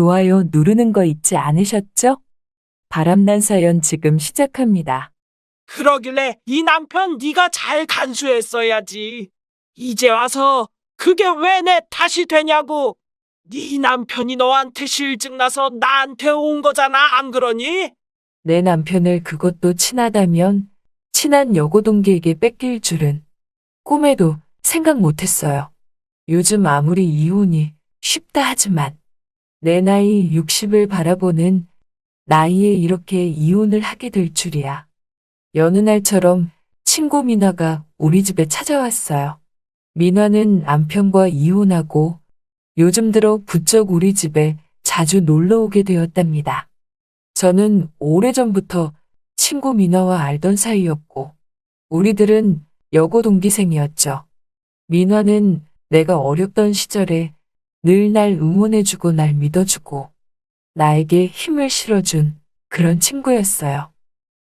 좋아요 누르는 거 잊지 않으셨죠? 바람난 사연 지금 시작합니다. 그러길래 이 남편 네가 잘 간수했어야지. 이제 와서 그게 왜 내 탓이 되냐고. 네 남편이 너한테 실증 나서 나한테 온 거잖아, 안 그러니? 내 남편을 그것도 친하다면 친한 여고 동기에게 뺏길 줄은 꿈에도 생각 못했어요. 요즘 아무리 이혼이 쉽다 하지만 내 나이 60을 바라보는 나이에 이렇게 이혼을 하게 될 줄이야. 여느 날처럼 친구 민화가 우리 집에 찾아왔어요. 민화는 남편과 이혼하고 요즘 들어 부쩍 우리 집에 자주 놀러 오게 되었답니다. 저는 오래전부터 친구 민화와 알던 사이였고, 우리들은 여고 동기생이었죠. 민화는 내가 어렵던 시절에 늘 날 응원해주고 날 믿어주고, 나에게 힘을 실어준 그런 친구였어요.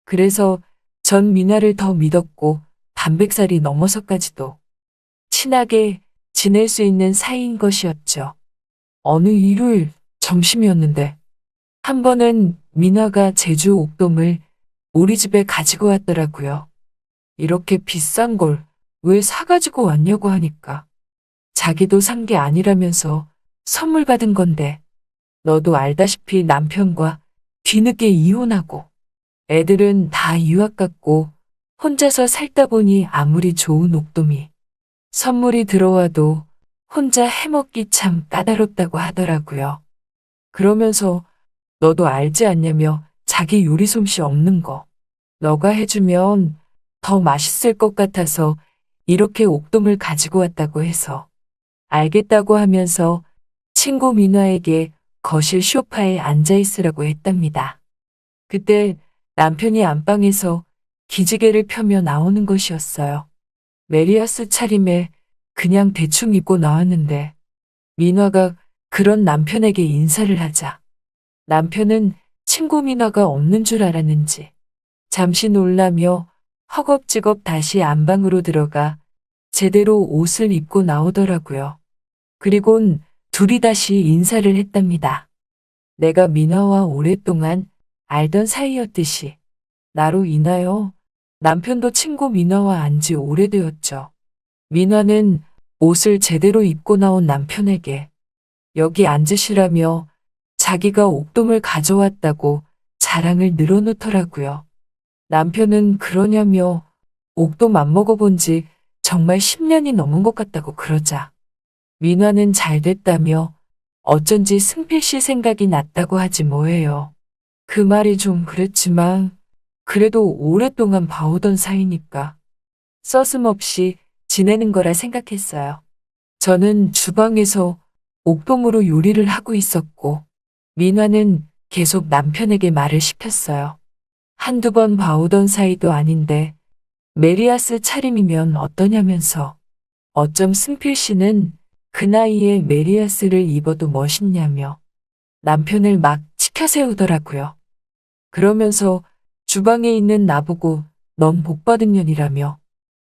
그래서 전 민화를 더 믿었고, 반백살이 넘어서까지도 친하게 지낼 수 있는 사이인 것이었죠. 어느 일요일 점심이었는데, 한 번은 민화가 제주 옥돔을 우리 집에 가지고 왔더라고요. 이렇게 비싼 걸 왜 사가지고 왔냐고 하니까 자기도 산 게 아니라면서 선물 받은 건데 너도 알다시피 남편과 뒤늦게 이혼하고 애들은 다 유학 갔고 혼자서 살다 보니 아무리 좋은 옥돔이 선물이 들어와도 혼자 해먹기 참 까다롭다고 하더라고요. 그러면서 너도 알지 않냐며 자기 요리 솜씨 없는 거. 너가 해주면 더 맛있을 것 같아서 이렇게 옥돔을 가지고 왔다고 해서 알겠다고 하면서 친구 민화에게 거실 소파에 앉아 있으라고 했답니다. 그때 남편이 안방에서 기지개를 펴며 나오는 것이었어요. 메리아스 차림에 그냥 대충 입고 나왔는데 민화가 그런 남편에게 인사를 하자 남편은 친구 민화가 없는 줄 알았는지 잠시 놀라며 허겁지겁 다시 안방으로 들어가 제대로 옷을 입고 나오더라고요. 그리곤 둘이 다시 인사를 했답니다. 내가 민화와 오랫동안 알던 사이였듯이 나로 인하여 남편도 친구 민화와 안 지 오래되었죠. 민화는 옷을 제대로 입고 나온 남편에게 여기 앉으시라며 자기가 옥돔을 가져왔다고 자랑을 늘어놓더라고요. 남편은 그러냐며 옥돔 안 먹어본 지 정말 10년이 넘은 것 같다고 그러자 민화는 잘 됐다며 어쩐지 승필 씨 생각이 났다고 하지 뭐예요. 그 말이 좀 그랬지만 그래도 오랫동안 봐오던 사이니까 서슴없이 지내는 거라 생각했어요. 저는 주방에서 옥돔으로 요리를 하고 있었고 민화는 계속 남편에게 말을 시켰어요. 한두 번 봐오던 사이도 아닌데 메리아스 차림이면 어떠냐면서 어쩜 승필 씨는 그 나이에 메리아스를 입어도 멋있냐며 남편을 막 치켜세우더라고요. 그러면서 주방에 있는 나보고 넌 복받은 년이라며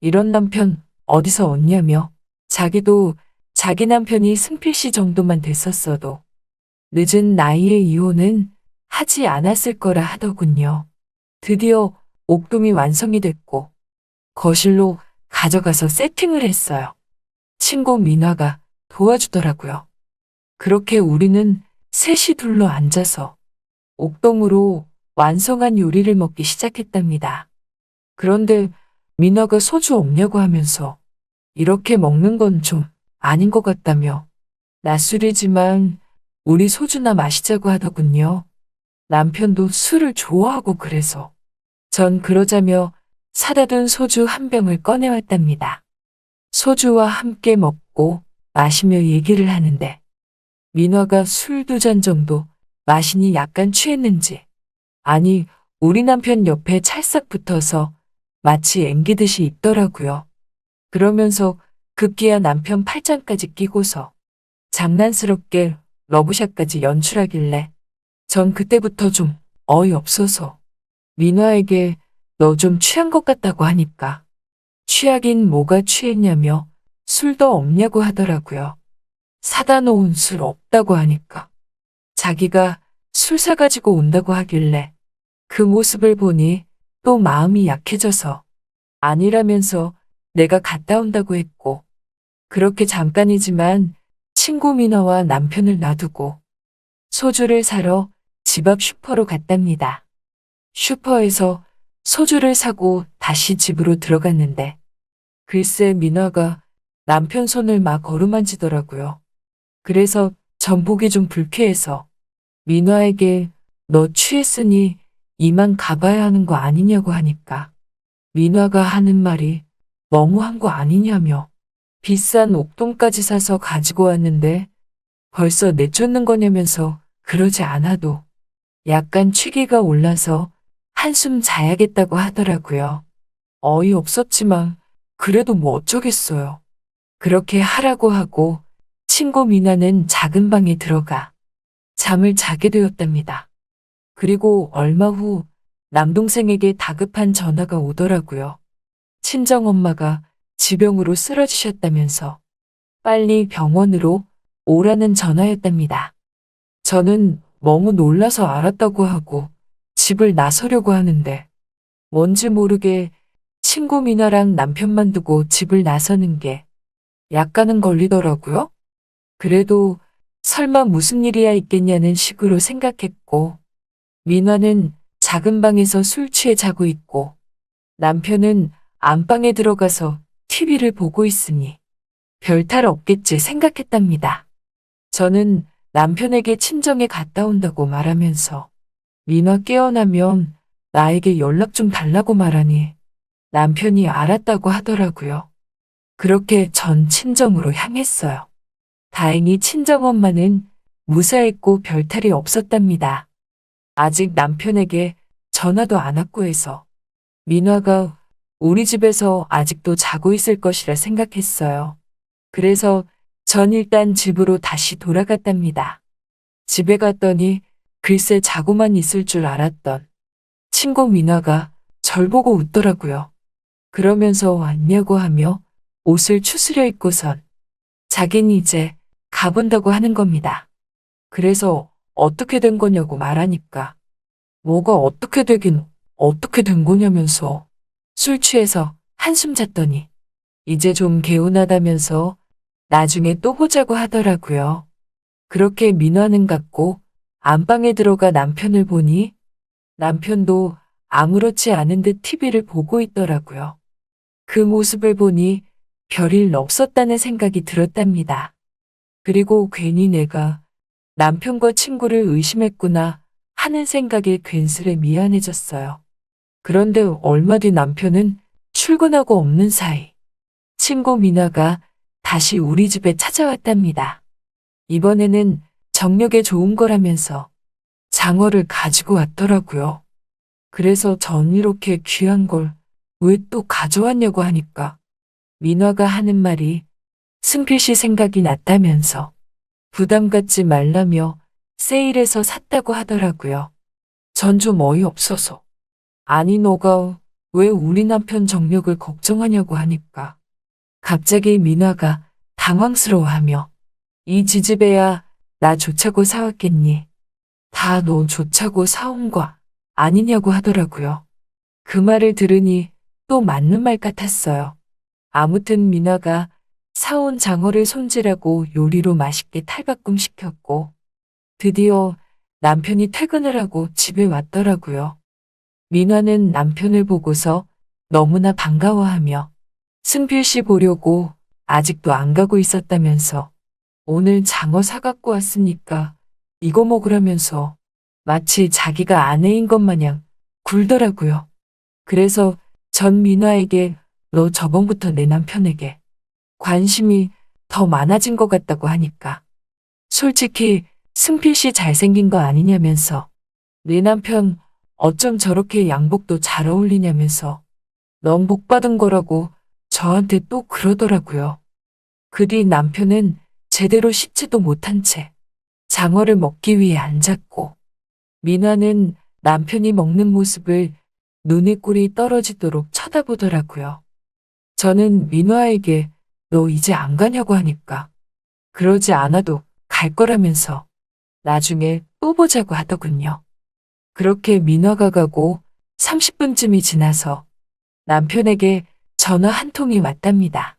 이런 남편 어디서 얻냐며 자기도 자기 남편이 승필 씨 정도만 됐었어도 늦은 나이에 이혼은 하지 않았을 거라 하더군요. 드디어 옥돔이 완성이 됐고 거실로 가져가서 세팅을 했어요. 친구 민화가 도와주더라고요. 그렇게 우리는 셋이 둘러 앉아서 옥돔으로 완성한 요리를 먹기 시작했답니다. 그런데 민화가 소주 없냐고 하면서 이렇게 먹는 건 좀 아닌 것 같다며 낮술이지만 우리 소주나 마시자고 하더군요. 남편도 술을 좋아하고 그래서 전 그러자며 사다 둔 소주 한 병을 꺼내왔답니다. 소주와 함께 먹고 마시며 얘기를 하는데 민화가 술 두 잔 정도 마시니 약간 취했는지 아니 우리 남편 옆에 찰싹 붙어서 마치 앵기듯이 있더라고요. 그러면서 급기야 남편 팔짱까지 끼고서 장난스럽게 러브샷까지 연출하길래 전 그때부터 좀 어이없어서 민화에게 너 좀 취한 것 같다고 하니까 취하긴 뭐가 취했냐며 술도 없냐고 하더라고요. 사다 놓은 술 없다고 하니까 자기가 술 사가지고 온다고 하길래 그 모습을 보니 또 마음이 약해져서 아니라면서 내가 갔다 온다고 했고 그렇게 잠깐이지만 친구 민화와 남편을 놔두고 소주를 사러 집 앞 슈퍼로 갔답니다. 슈퍼에서 소주를 사고 다시 집으로 들어갔는데 글쎄 민화가 남편 손을 막 어루만지더라고요. 그래서 전 보기 좀 불쾌해서 민화에게 너 취했으니 이만 가봐야 하는 거 아니냐고 하니까 민화가 하는 말이 너무한 거 아니냐며 비싼 옥돔까지 사서 가지고 왔는데 벌써 내쫓는 거냐면서 그러지 않아도 약간 취기가 올라서 한숨 자야겠다고 하더라고요. 어이없었지만 그래도 뭐 어쩌겠어요. 그렇게 하라고 하고 친구 미나는 작은 방에 들어가 잠을 자게 되었답니다. 그리고 얼마 후 남동생에게 다급한 전화가 오더라고요. 친정엄마가 지병으로 쓰러지셨다면서 빨리 병원으로 오라는 전화였답니다. 저는 너무 놀라서 알았다고 하고 집을 나서려고 하는데 뭔지 모르게 친구 미나랑 남편만 두고 집을 나서는 게 약간은 걸리더라고요. 그래도 설마 무슨 일이야 있겠냐는 식으로 생각했고 민화는 작은 방에서 술 취해 자고 있고 남편은 안방에 들어가서 TV를 보고 있으니 별탈 없겠지 생각했답니다. 저는 남편에게 친정에 갔다 온다고 말하면서 민화 깨어나면 나에게 연락 좀 달라고 말하니 남편이 알았다고 하더라고요. 그렇게 전 친정으로 향했어요. 다행히 친정 엄마는 무사했고 별탈이 없었답니다. 아직 남편에게 전화도 안 왔고 해서 민화가 우리 집에서 아직도 자고 있을 것이라 생각했어요. 그래서 전 일단 집으로 다시 돌아갔답니다. 집에 갔더니 글쎄 자고만 있을 줄 알았던 친구 민화가 절 보고 웃더라고요. 그러면서 왔냐고 하며 옷을 추스려 입고선 자긴 이제 가본다고 하는 겁니다. 그래서 어떻게 된 거냐고 말하니까 뭐가 어떻게 되긴 어떻게 된 거냐면서 술 취해서 한숨 잤더니 이제 좀 개운하다면서 나중에 또 보자고 하더라고요. 그렇게 민화는 갔고 안방에 들어가 남편을 보니 남편도 아무렇지 않은 듯 TV를 보고 있더라고요. 그 모습을 보니 별일 없었다는 생각이 들었답니다. 그리고 괜히 내가 남편과 친구를 의심했구나 하는 생각에 괜스레 미안해졌어요. 그런데 얼마 뒤 남편은 출근하고 없는 사이 친구 미나가 다시 우리 집에 찾아왔답니다. 이번에는 정력에 좋은 거라면서 장어를 가지고 왔더라고요. 그래서 전 이렇게 귀한 걸 왜 또 가져왔냐고 하니까 민화가 하는 말이 승필 씨 생각이 났다면서 부담 갖지 말라며 세일해서 샀다고 하더라고요. 전 좀 어이없어서. 아니 너가 왜 우리 남편 정력을 걱정하냐고 하니까 갑자기 민화가 당황스러워하며 이 지집애야 나 좋자고 사왔겠니? 다너 좋자고 사온 거 아니냐고 하더라고요. 그 말을 들으니 또 맞는 말 같았어요. 아무튼 민화가 사온 장어를 손질하고 요리로 맛있게 탈바꿈 시켰고 드디어 남편이 퇴근을 하고 집에 왔더라고요. 민화는 남편을 보고서 너무나 반가워하며 승필 씨 보려고 아직도 안 가고 있었다면서 오늘 장어 사갖고 왔으니까 이거 먹으라면서 마치 자기가 아내인 것 마냥 굴더라고요. 그래서 전 민화에게 너 저번부터 내 남편에게 관심이 더 많아진 것 같다고 하니까 솔직히 승필 씨 잘생긴 거 아니냐면서 내 남편 어쩜 저렇게 양복도 잘 어울리냐면서 넌 복 받은 거라고 저한테 또 그러더라고요. 그 뒤 남편은 제대로 씹지도 못한 채 장어를 먹기 위해 앉았고 민화는 남편이 먹는 모습을 눈에 꿀이 떨어지도록 쳐다보더라고요. 저는 민화에게 너 이제 안 가냐고 하니까 그러지 않아도 갈 거라면서 나중에 또 보자고 하더군요. 그렇게 민화가 가고 30분쯤이 지나서 남편에게 전화 한 통이 왔답니다.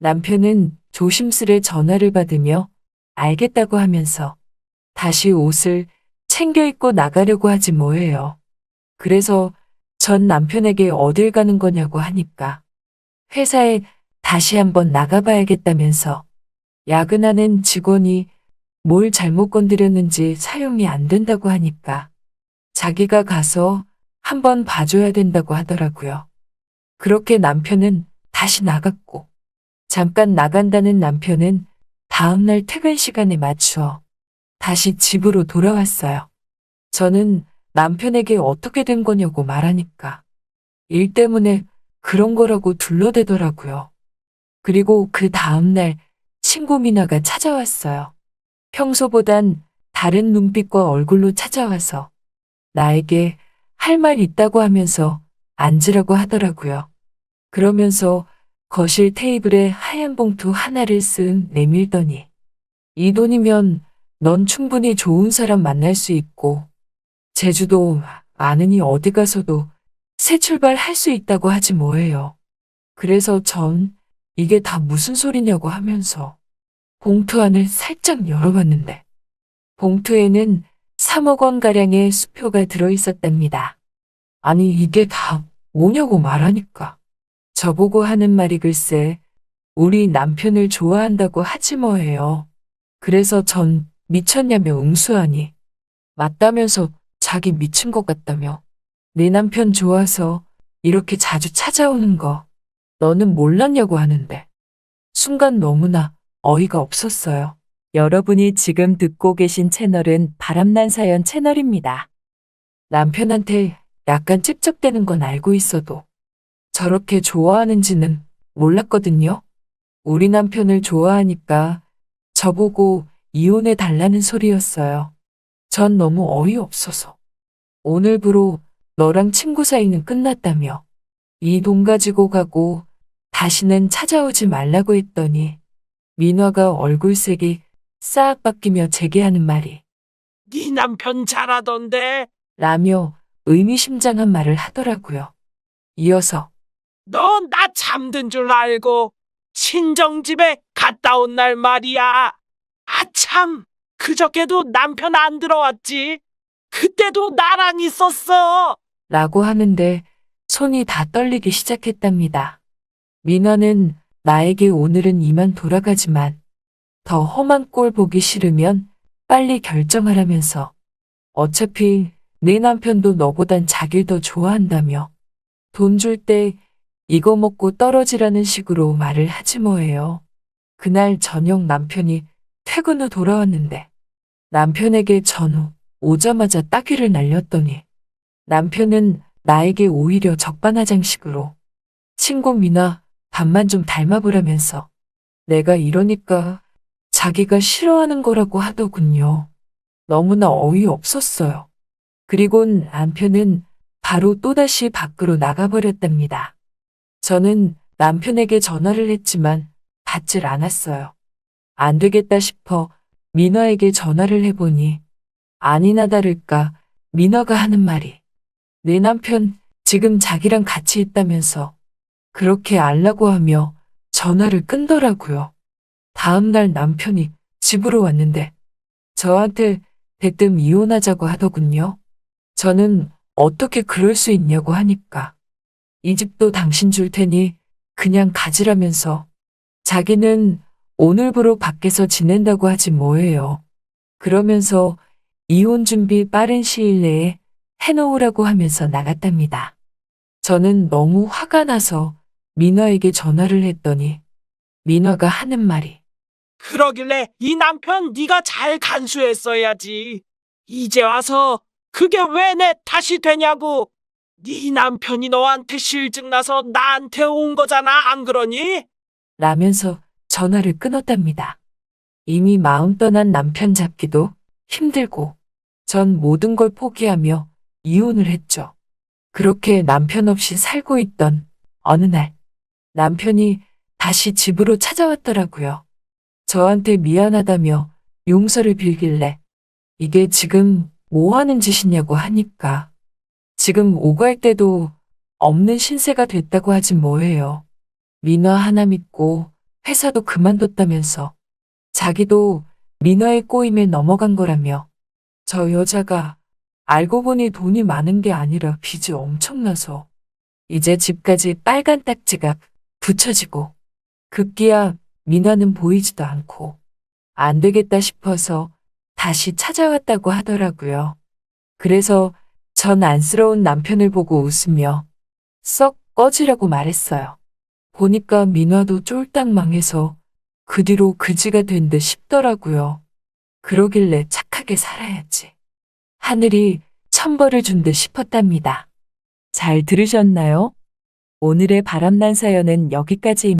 남편은 조심스레 전화를 받으며 알겠다고 하면서 다시 옷을 챙겨 입고 나가려고 하지 뭐예요. 그래서 전 남편에게 어딜 가는 거냐고 하니까 회사에 다시 한번 나가봐야겠다면서 야근하는 직원이 뭘 잘못 건드렸는지 사용이 안 된다고 하니까 자기가 가서 한번 봐줘야 된다고 하더라고요. 그렇게 남편은 다시 나갔고 잠깐 나간다는 남편은 다음날 퇴근 시간에 맞추어 다시 집으로 돌아왔어요. 저는 남편에게 어떻게 된 거냐고 말하니까 일 때문에 그런 거라고 둘러대더라고요. 그리고 그 다음날 친구 미나가 찾아왔어요. 평소보단 다른 눈빛과 얼굴로 찾아와서 나에게 할 말 있다고 하면서 앉으라고 하더라고요. 그러면서 거실 테이블에 하얀 봉투 하나를 쓱 내밀더니 이 돈이면 넌 충분히 좋은 사람 만날 수 있고 제주도 많으니 어디 가서도 새 출발할 수 있다고 하지 뭐예요. 그래서 전 이게 다 무슨 소리냐고 하면서 봉투 안을 살짝 열어봤는데 봉투에는 3억 원가량의 수표가 들어있었답니다. 아니 이게 다 뭐냐고 말하니까 저보고 하는 말이 글쎄 우리 남편을 좋아한다고 하지 뭐예요. 그래서 전 미쳤냐며 응수하니 맞다면서 자기 미친 것 같다며 내 남편 좋아서 이렇게 자주 찾아오는 거 너는 몰랐냐고 하는데 순간 너무나 어이가 없었어요. 여러분이 지금 듣고 계신 채널은 바람난 사연 채널입니다. 남편한테 약간 찝쩍대는 건 알고 있어도 저렇게 좋아하는지는 몰랐거든요. 우리 남편을 좋아하니까 저보고 이혼해 달라는 소리였어요. 전 너무 어이없어서. 오늘부로 너랑 친구 사이는 끝났다며 이 돈 가지고 가고 다시는 찾아오지 말라고 했더니 민화가 얼굴색이 싹 바뀌며 제게 하는 말이 네 남편 잘하던데. 라며 의미심장한 말을 하더라고요. 이어서 너 나 잠든 줄 알고 친정집에 갔다 온 날 말이야. 아참, 그저께도 남편 안 들어왔지. 그때도 나랑 있었어. 라고 하는데 손이 다 떨리기 시작했답니다. 민화는 나에게 오늘은 이만 돌아가지만 더 험한 꼴 보기 싫으면 빨리 결정하라면서 어차피 내 남편도 너보단 자길 더 좋아한다며 돈 줄 때 이거 먹고 떨어지라는 식으로 말을 하지 뭐예요. 그날 저녁 남편이 퇴근 후 돌아왔는데 남편에게 전후 오자마자 따귀를 날렸더니 남편은 나에게 오히려 적반하장식으로 친구 미나 밥만 좀 닮아보라면서 내가 이러니까 자기가 싫어하는 거라고 하더군요. 너무나 어이없었어요. 그리곤 남편은 바로 또다시 밖으로 나가버렸답니다. 저는 남편에게 전화를 했지만 받질 않았어요. 안 되겠다 싶어 민화에게 전화를 해보니 아니나 다를까 민화가 하는 말이 내 남편 지금 자기랑 같이 있다면서 그렇게 알라고 하며 전화를 끊더라고요. 다음날 남편이 집으로 왔는데 저한테 대뜸 이혼하자고 하더군요. 저는 어떻게 그럴 수 있냐고 하니까 이 집도 당신 줄 테니 그냥 가지라면서 자기는 오늘부로 밖에서 지낸다고 하지 뭐예요. 그러면서 이혼 준비 빠른 시일 내에 해놓으라고 하면서 나갔답니다. 저는 너무 화가 나서 민화에게 전화를 했더니 민화가 하는 말이 그러길래 이 남편 네가 잘 간수했어야지. 이제 와서 그게 왜 내 탓이 되냐고. 네 남편이 너한테 실증 나서 나한테 온 거잖아, 안 그러니? 라면서 전화를 끊었답니다. 이미 마음 떠난 남편 잡기도 힘들고 전 모든 걸 포기하며 이혼을 했죠. 그렇게 남편 없이 살고 있던 어느 날 남편이 다시 집으로 찾아왔더라고요. 저한테 미안하다며 용서를 빌길래 이게 지금 뭐 하는 짓이냐고 하니까 지금 오갈 때도 없는 신세가 됐다고 하지 뭐예요. 민화 하나 믿고 회사도 그만뒀다면서 자기도 민화의 꼬임에 넘어간 거라며 저 여자가 알고 보니 돈이 많은 게 아니라 빚이 엄청나서 이제 집까지 빨간 딱지가 붙여지고 급기야 민화는 보이지도 않고 안 되겠다 싶어서 다시 찾아왔다고 하더라고요. 그래서 전 안쓰러운 남편을 보고 웃으며 썩 꺼지라고 말했어요. 보니까 민화도 쫄딱 망해서 그 뒤로 그지가 된 듯 싶더라고요. 그러길래 착하게 살아야지. 하늘이 천벌을 준 듯 싶었답니다. 잘 들으셨나요? 오늘의 바람난 사연은 여기까지입니다.